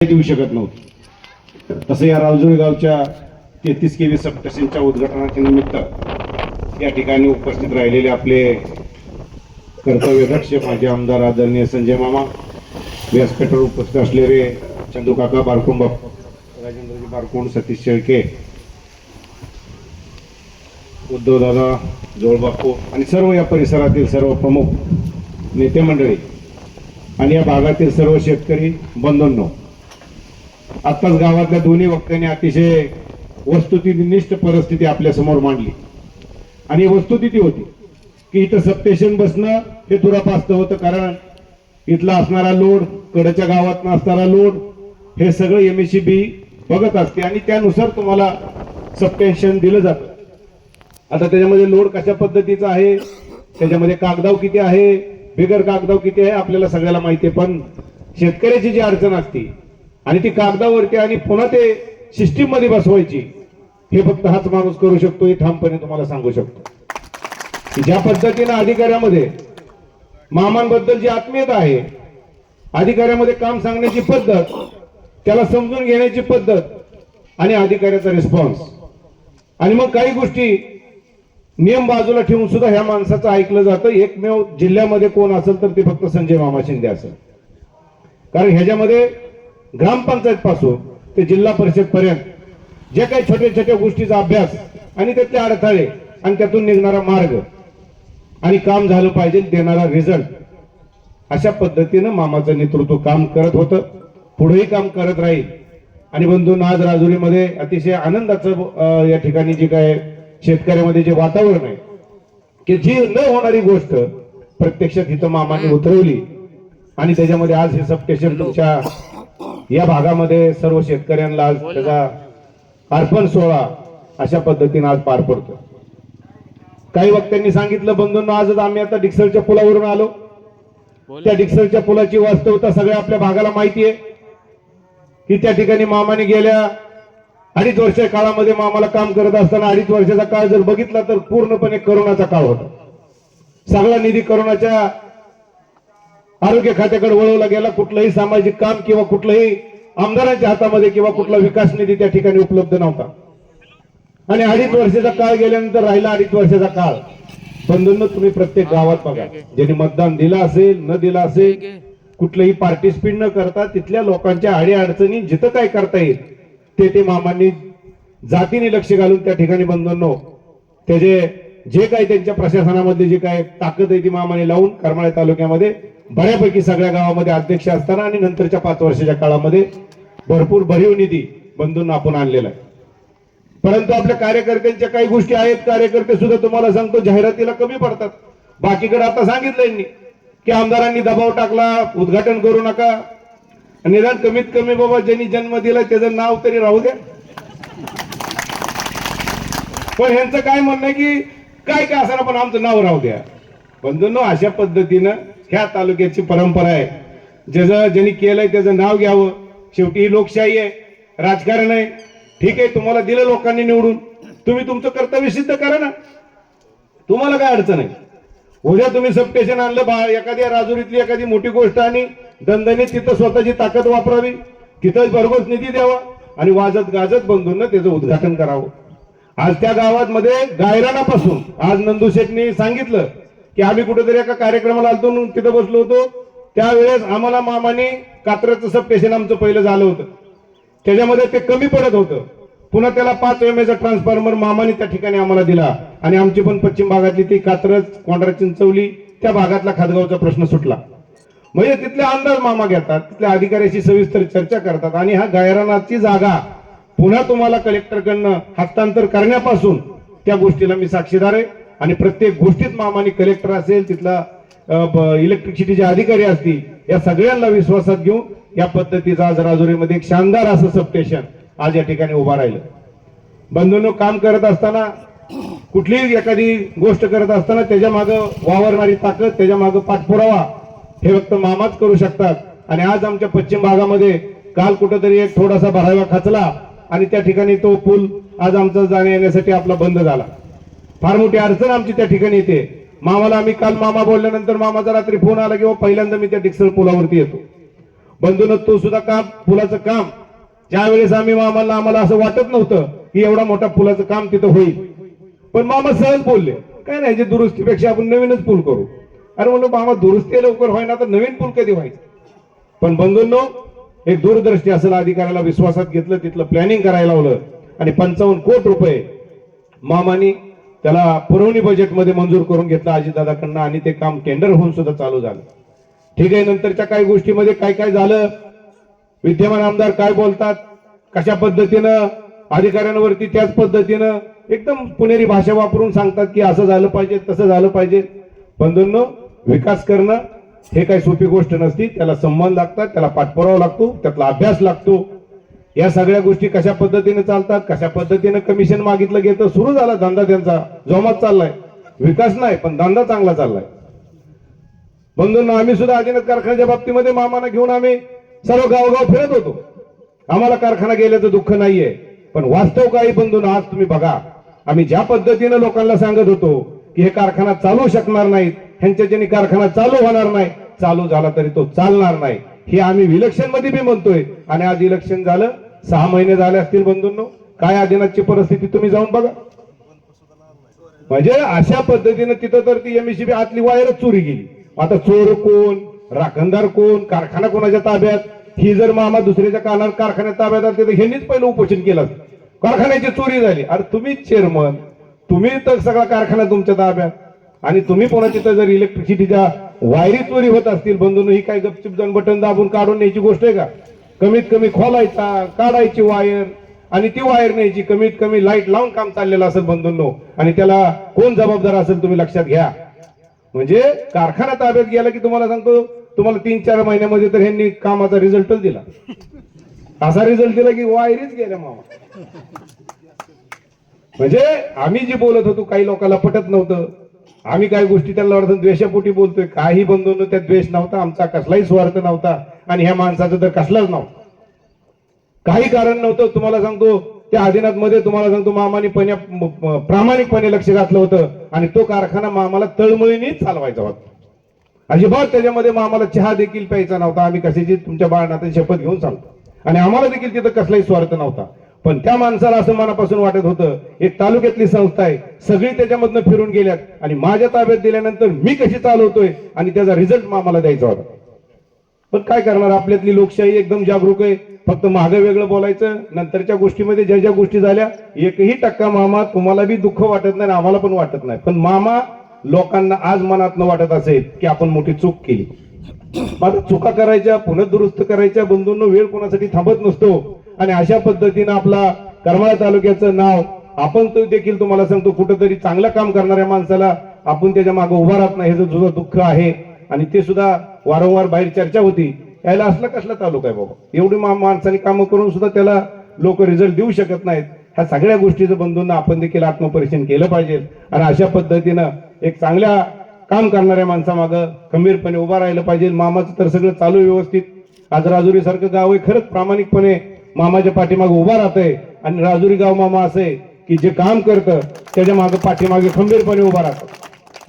देऊ शकत नव्हती. तसं या रावजुरी गावच्या तेहतीस केवी सबस्टेशनच्या उद्घाटनाच्या निमित्त या ठिकाणी उपस्थित राहिलेले आपले कर्तव्यदक्ष माजी आमदार आदरणीय संजय मामा व्यासपीठावर उपस्थित असलेले चंदूकाका बारकोण बाप राजेंद्रजी बारकोण सतीश शेळके उद्धव दादा जोळबापू आणि सर्व या परिसरातील सर्व प्रमुख नेते मंडळी आणि या भागातील सर्व शेतकरी बंधूंनो आत्ताच गावातल्या दोन्ही वक्त्यांनी अतिशय वस्तुस्थितीनिष्ठ परिस्थिती आपल्यासमोर मांडली. आणि वस्तुस्थिती होती की इथं सबस्टेशन बसणं हे दुरापास्त होतं कारण इथला असणारा लोड कडच्या गावात असणारा लोड हे सगळं एम बी बघत असते आणि त्यानुसार तुम्हाला सबस्टेशन दिलं जातं. आता त्याच्यामध्ये लोड कशा पद्धतीचा आहे? त्याच्यामध्ये कागदाव किती आहे? बिगर कागदाव किती आहे? आपल्याला सगळ्याला माहिती आहे. पण शेतकऱ्याची जी अडचण असते आणि ती कागदावरती आणि पुन्हा ते सिस्टीममध्ये बसवायची. हे फक्त हाच माणूस करू शकतो हे ठामपणे तुम्हाला सांगू शकतो. ज्या पद्धतीनं अधिकाऱ्यामध्ये मामांबद्दल जी आत्मीयता आहे अधिकाऱ्यामध्ये काम सांगण्याची पद्धत त्याला समजून घेण्याची पद्धत आणि अधिकाऱ्याचा रिस्पॉन्स आणि मग काही गोष्टी नियम बाजूला ठेवून सुद्धा ह्या माणसाचं ऐकलं जातं. एकमेव जिल्ह्यामध्ये कोण असेल तर ते फक्त संजय मामा शिंदे असेल. कारण ह्याच्यामध्ये ग्रामपंचायत पासून ते जिल्हा परिषद पर्यंत जे काही छोट्या छोट्या गोष्टीचा अभ्यास आणि त्यातले अडथळे आणि त्यातून निघणारा मार्ग आणि काम झालं पाहिजे देणारा रिझल्ट अशा पद्धतीनं मामाचं नेतृत्व काम करत होतं. पुढेही काम करत राहील. आणि बंधूंनो आज राजुरीमध्ये अतिशय आनंदाचं या ठिकाणी जे काय शेतकऱ्यामध्ये जे वातावरण आहे की जी न होणारी गोष्ट प्रत्यक्षात इथं मामाने उतरवली. आणि त्याच्यामध्ये आज हे सबस्टेशन तुमच्या या भागामध्ये सर्व शेतकऱ्यांना आज त्याचा अर्पण सोहळा अशा पद्धतीने आज पार पडतो काही वक्त्यांनी सांगितलं बंधूंना आजच आम्ही आता डिक्सलच्या पुलावरून आलो. त्या डिक्सलच्या पुलाची वास्तवता सगळ्या आपल्या भागाला माहिती आहे. की त्या ठिकाणी मामाने गेल्या अडीच वर्ष काळामध्ये मामाला काम करत असताना अडीच वर्षाचा काळ जर बघितला तर पूर्णपणे करोनाचा काळ होता. सगळा निधी करोनाच्या आरोग्य खात्याकडे वळवला गेला. कुठलंही सामाजिक काम किंवा कुठलंही आमदारांच्या हातामध्ये किंवा कुठला विकास निधी त्या ठिकाणी उपलब्ध नव्हता. आणि अडीच वर्षाचा काळ गेल्यानंतर राहिला अडीच वर्षाचा काळ. बंधूंनो तुम्ही प्रत्येक गावात बघा. ज्यांनी मतदान दिलं असेल न दिलं असेल कुठलंही पार्टिसिपेट न करता तिथल्या लोकांच्या आडी अडचणी जिथं काय करता येईल ते ते मामांनी जातीने लक्ष घालून त्या ठिकाणी बंधूंनो त्याचे जे काही त्यांच्या प्रशासनामध्ये जे काय ताकद आहे ती मामाने लावून करमाळे तालुक्यामध्ये बऱ्यापैकी सगळ्या गावामध्ये अध्यक्ष असताना आणि नंतरच्या पाच वर्षाच्या काळामध्ये भरपूर भरीव निधी बंधूंना आपण आणलेला आहे. परंतु आपल्या कार्यकर्त्यांच्या काही गोष्टी आहेत कार्यकर्ते सुद्धा तुम्हाला सांगतो जाहिरातीला कमी पडतात. बाकीकडे आता सांगितलं की आमदारांनी दबाव टाकला उद्घाटन करू नका. निदान कमीत कमी बाबा ज्यांनी जन्म दिला त्याचं नाव तरी राहू द्या. पण ह्यांचं काय म्हणणं आहे की काय काय असणार पण आमचं नाव राहू द्या. बंधूंनो अशा पद्धतीनं ह्या तालुक्याची परंपरा आहे. ज्याचं ज्यांनी केलंय त्याचं नाव घ्यावं. शेवटी ही लोकशाही आहे. राजकारण आहे. ठीक आहे तुम्हाला दिलं लोकांनी निवडून. तुम्ही तुमचं कर्तव्य सिद्ध करा ना. तुम्हाला काय अडचण आहे? उद्या तुम्ही सबस्टेशन आणलं बा एखाद्या राजुरीतली एखादी मोठी गोष्ट आणि दणदणीत तिथं स्वतःची ताकद वापरावी. तिथं भरघोस निधी द्यावा आणि वाजत गाजत बंधूंना त्याचं उद्घाटन करावं. आज त्या गावात मध्ये गायरानापासून आज नंदू शेठनी सांगितलं की आम्ही कुठेतरी एका कार्यक्रमाला आलतो तिथं बसलो होतो. त्यावेळेस आम्हाला मामाने कात्रचं सबस्टेशन आमचं पहिलं झालं होतं. त्याच्यामध्ये ते कमी पडत होतं. पुन्हा त्याला पाच एम एचा ट्रान्सफॉर्मर मामाने त्या ठिकाणी आम्हाला दिला. आणि आमची पण पश्चिम भागातली ती कात्रज कोंढरा चिंचवली त्या भागातला खादगावचा प्रश्न सुटला. म्हणजे तिथले अंदाज मामा घेतात तिथल्या अधिकाऱ्याशी सविस्तर चर्चा करतात आणि हा गायरानाची जागा पुन्हा तुम्हाला कलेक्टरकडनं हस्तांतर करण्यापासून त्या गोष्टीला मी साक्षीदार आहे. आणि प्रत्येक गोष्टीत मामाने कलेक्टर असेल तिथला इलेक्ट्रिसिटीचे अधिकारी असतील या सगळ्यांना विश्वासात घेऊन या पद्धतीचा आज राजुरीमध्ये एक शानदार असं सबस्टेशन आज या ठिकाणी उभा राहिलं. बंधूंनो काम करत असताना कुठलीही एखादी गोष्ट करत असताना त्याच्या मागं वावरणारी ताकद त्याच्या मागं पाठपुरावा हे फक्त मामाच करू शकतात. आणि आज आमच्या पश्चिम भागामध्ये काल कुठंतरी एक थोडासा भरावा खचला आणि त्या ठिकाणी तो पूल आज आमचा जाण्या येण्यासाठी आपला बंद झाला. फार मोठी अडचण आमची त्या ठिकाणी येते. मामाला आम्ही काल मामा बोलल्यानंतर मामाचा रात्री फोन आला किंवा पहिल्यांदा मी त्या डिक्सल पुलावरती येतो. बंधून तो सुद्धा काम पुलाचं काम. ज्यावेळेस आम्ही मामाला आम्हाला असं वाटत नव्हतं की एवढा मोठा पुलाचं काम तिथं होईल. पण मामा सहज बोलले काय नाही जे दुरुस्तीपेक्षा आपण नवीनच पूल करू. अरे म्हणलो मामा दुरुस्ती लवकर व्हायना तर नवीन पूल कधी व्हायचं? पण बंधूंनो एक दूरदृष्टी असेल अधिकाऱ्याला विश्वासात घेतलं तिथलं प्लॅनिंग करायला लावलं. आणि पंचावन्न कोट रुपये मामानी त्याला पुरवणी बजेटमध्ये मंजूर करून घेतलं अजितदादाकडनं आणि ते काम टेंडर होऊन सुद्धा चालू झालं. ठीक आहे नंतरच्या काही गोष्टीमध्ये काय काय झालं? विद्यमान आमदार काय बोलतात? कशा पद्धतीनं? अधिकाऱ्यांवरती त्याच पद्धतीनं? एकदम पुणेरी भाषा वापरून सांगतात की असं झालं पाहिजे तसं झालं पाहिजे. बंधूंनो विकास करणं हे काही सोपी गोष्ट नसती. त्याला संबंध लागतात त्याला पाठपुरावा लागतो त्यातला अभ्यास लागतो. या सगळ्या गोष्टी कशा पद्धतीने चालतात कशा पद्धतीने कमिशन मागितलं गेलं सुरू झाला धंदा त्यांचा. जोमात चाललाय. विकास नाही पण धंदा चांगला चाललाय. बंधूंना आम्ही सुद्धा आदिनाथ कारखान्याच्या बाबतीमध्ये मामाना घेऊन आम्ही सर्व गावगाव फिरत होतो. आम्हाला कारखाना गेल्याचं दुःख नाहीये पण वास्तव काही बंधून आज तुम्ही बघा. आम्ही ज्या पद्धतीनं लोकांना सांगत होतो की हे कारखाना चालू शकणार नाहीत ह्यांच्या ज्यांनी कारखाना चालू होणार नाही चालू झाला तरी तो चालणार नाही. हे आम्ही विलक्षणमध्ये बी म्हणतोय. आणि आज इलेक्शन झालं सहा महिने झाले असतील बंधूंनो. काय आदिनाथची परिस्थिती तुम्ही जाऊन बघा. म्हणजे अशा पद्धतीनं तिथं तर ती एमएसीबी आतली वायरच चोरी गेली. आता चोर कोण राखणदार कोण कारखाना कोणाच्या ताब्यात? ही जर मामा दुसऱ्याच्या कानावर कारखान्यात ताब्यात आले तर ह्यांनीच पहिलं उपोषण केलं कारखान्याची चोरी झाली. अरे तुम्हीच चेअरमन तुम्ही तर सगळा कारखाना तुमच्या ताब्यात. आणि तुम्ही कोणाची तर जर इलेक्ट्रिसिटीच्या वायरी चोरी होत असतील बंधून ही काय गपचिप जाऊन बटन दाबून काढून न्यायची गोष्ट आहे का? कमीत कमी खोलायचा काढायची वायर आणि ती वायर न्यायची कमीत कमी लाइट लावून काम चाललेलं असेल बंधूंनो आणि त्याला कोण जबाबदार असेल तुम्ही लक्षात घ्या. म्हणजे कारखाना ताब्यात गेला की तुम्हाला सांगतो तुम्हाला तीन चार महिन्यामध्ये तर ह्यांनी कामाचा रिझल्टच दिला. असा रिझल्ट दिला की वायरीच गेल्या मामा. म्हणजे आम्ही जे बोलत होतो काही लोकांना पटत नव्हतं. आम्ही काही गोष्टी त्यांना वाटतं द्वेषापोटी बोलतोय. काही बंधून त्या द्वेष नव्हता. आमचा कसलाही स्वार्थ नव्हता. आणि ह्या माणसाचं तर कसलाच नव्हता. काही कारण नव्हतं. तुम्हाला सांगतो त्या आदिनाथमध्ये तुम्हाला सांगतो मामाने पण्या प्रामाणिकपणे लक्ष घातलं होतं. आणि तो कारखाना मामाला तळमळीनेच चालवायचा होता. अजिबात त्याच्यामध्ये मामाला चहा देखील प्यायचा नव्हता. आम्ही कशाची तुमच्या बाळनाथ शपथ घेऊन सांगतो. आणि आम्हाला देखील तिथं कसलाही स्वार्थ नव्हता. पण त्या माणसाला असं मनापासून वाटत होतं एक तालुक्यातली संस्था आहे सगळी त्याच्यामधनं फिरून गेल्यात आणि माझ्या ताब्यात दिल्यानंतर मी कशी चालवतोय आणि त्याचा रिझल्ट मामाला द्यायचा होता. पण काय करणार आपल्यातली लोकशाही एकदम जागरूक आहे फक्त मागं वेगळं बोलायचं नंतरच्या गोष्टीमध्ये ज्या ज्या गोष्टी झाल्या एकही टक्का मामा तुम्हाला बी दुःख वाटत नाही आणि आम्हाला पण वाटत नाही. पण मामा लोकांना आज मनातनं वाटत असेल की आपण मोठी चूक केली. माझा चुका करायच्या पुन्हा दुरुस्त करायच्या बंधूंना वेळ कोणासाठी थांबत नसतो. आणि अशा पद्धतीनं आपला करमाळा तालुक्याचं नाव आपण तो देखील तुम्हाला सांगतो कुठंतरी चांगलं काम करणाऱ्या माणसाला आपण त्याच्यामागे उभा राहत नाही हे सुद्धा दुःख आहे. आणि ते सुद्धा वारंवार बाहेर चर्चा होती. यायला असला कसला तालुका आहे बाबा. एवढी मा- माणसाने कामं करून सुद्धा त्याला लोक रिझल्ट देऊ शकत नाहीत. ह्या सगळ्या गोष्टीचं बंधूंना आपण देखील आत्मपरीक्षण केलं पाहिजे. आणि अशा पद्धतीनं एक चांगल्या काम करणाऱ्या माणसामागं खंबीरपणे उभा राहिलं पाहिजे. मामाचं तर सगळं चालू आहे व्यवस्थित. आज राजुरीसारखं गाव आहे खरंच प्रामाणिकपणे मामाच्या पाठीमागे उभा राहतंय आणि राजुरी गाव मामा असे की जे काम करतं त्याच्यामागे पाठीमागे खंबीरपणे उभा राहतं.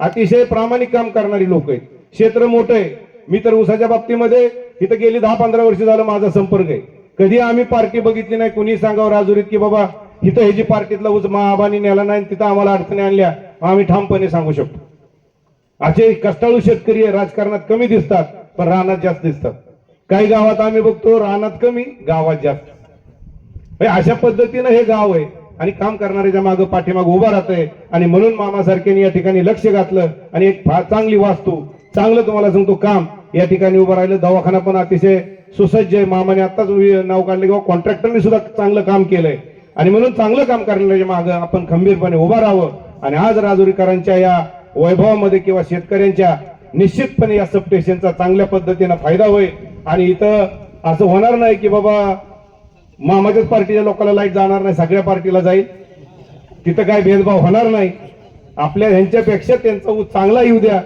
अतिशय प्रामाणिक काम करणारी लोक आहेत. क्षेत्र मोठं आहे. मी तर उसाच्या बाबतीमध्ये इथं गेली दहा पंधरा वर्ष झालं माझा संपर्क आहे. कधी आम्ही पार्टी बघितली नाही कुणी सांगावं राजुरीत की बाबा इथं ह्याची पार्टीतला ऊस महाबानी नेला नाही तिथं आम्हाला अडचणी आणल्या आम्ही ठामपणे सांगू शकतो. असे कष्टाळू शेतकरी आहे, राजकारणात कमी दिसतात पण रानात जास्त दिसतात. काही गावात आम्ही बघतो रानात कमी गावात जास्त. अशा पद्धतीनं हे गाव आहे. आणि काम करणाऱ्याच्या मागं पाठीमाग उभा राहतंय. आणि म्हणून मामासारख्याने या ठिकाणी लक्ष घातलं. आणि एक फार चांगली वास्तू चांगलं तुम्हाला सांगतो काम. या ठिकाणी उभं राहिलं दवाखाना पण अतिशय सुसज्ज आहे. मामाने आताच नाव काढले किंवा कॉन्ट्रॅक्टरने सुद्धा चांगलं काम केलंय. आणि म्हणून चांगलं काम करणाऱ्याच्या मागं आपण खंबीरपणे उभं राहावं. आणि आज राजुरीकरांच्या या वैभवामध्ये किंवा शेतकऱ्यांच्या निश्चितपणे या सबस्टेशनचा चांगल्या पद्धतीनं फायदा होईल. आणि इथं असं होणार नाही की बाबा मामाच्याच पार्टीच्या लोकांना लाइट जाणार नाही सगळ्या पार्टीला जाईल. तिथं काय भेदभाव होणार नाही. आपल्या ह्यांच्यापेक्षा त्यांचा ऊस चांगला येऊ द्या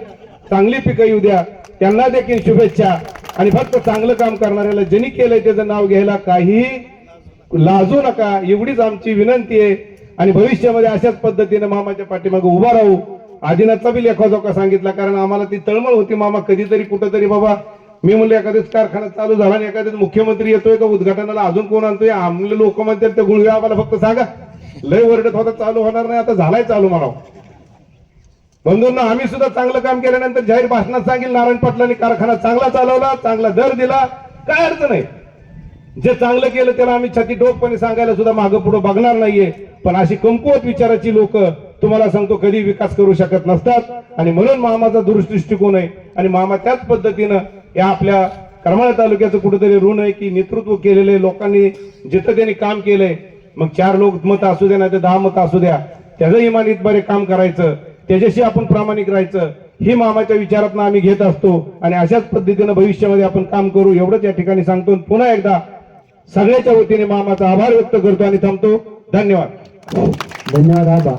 चांगली पिकं येऊ द्या. त्यांना देखील शुभेच्छा. आणि फक्त चांगलं काम करणाऱ्याला ज्यांनी केलंय त्याचं नाव घ्यायला काही लाजू नका. एवढीच आमची विनंती आहे. आणि भविष्यामध्ये अशाच पद्धतीने मामाच्या पाठीमागे उभा राहू. आदिनाथचा बी लेखाजोखा सांगितला कारण आम्हाला ती तळमळ होती मामा कधीतरी कुठंतरी बाबा. मी म्हणलं एखाद्याच कारखाना चालू झाला आणि एखाद्याच मुख्यमंत्री येतोय का उद्घाटनाला अजून कोण आणतोय? आमले लोक म्हणतात ते गुळवे आम्हाला फक्त सांगा. लय वरडत होता चालू होणार नाही आता झालाय चालू म्हणावं. बंधूंना आम्ही सुद्धा चांगलं काम केल्यानंतर जाहीर भाषणात सांगेल नारायण पाटलांनी कारखाना चांगला चालवला चांगला दर दिला. काय अडचण आहे? जे चांगलं केलं त्याला आम्ही छाती डोकपणे सांगायला सुद्धा मागं पुढे बघणार नाहीये. पण अशी कमकुवत विचाराची लोक तुम्हाला सांगतो कधी विकास करू शकत नसतात. आणि म्हणून मामाचा दृष्टिकोन आहे. आणि मामा त्याच पद्धतीनं या आपल्या करमाळा तालुक्याचं कुठेतरी ऋण आहे की नेतृत्व केलेले लोकांनी जिथं त्यांनी काम केलंय मग चार लोक मत असू द्या नाही तर दहा मत असू द्या त्याचं इमानीत बरे काम करायचं त्याच्याशी आपण प्रामाणिक राहायचं ही मामाच्या विचारातनं आम्ही घेत असतो आणि अशाच पद्धतीनं भविष्यामध्ये आपण काम करू एवढंच या ठिकाणी सांगतो आणि पुन्हा एकदा सगळ्याच्या वतीने मामाचा आभार व्यक्त करतो आणि थांबतो. धन्यवाद. धन्यवाद आबा.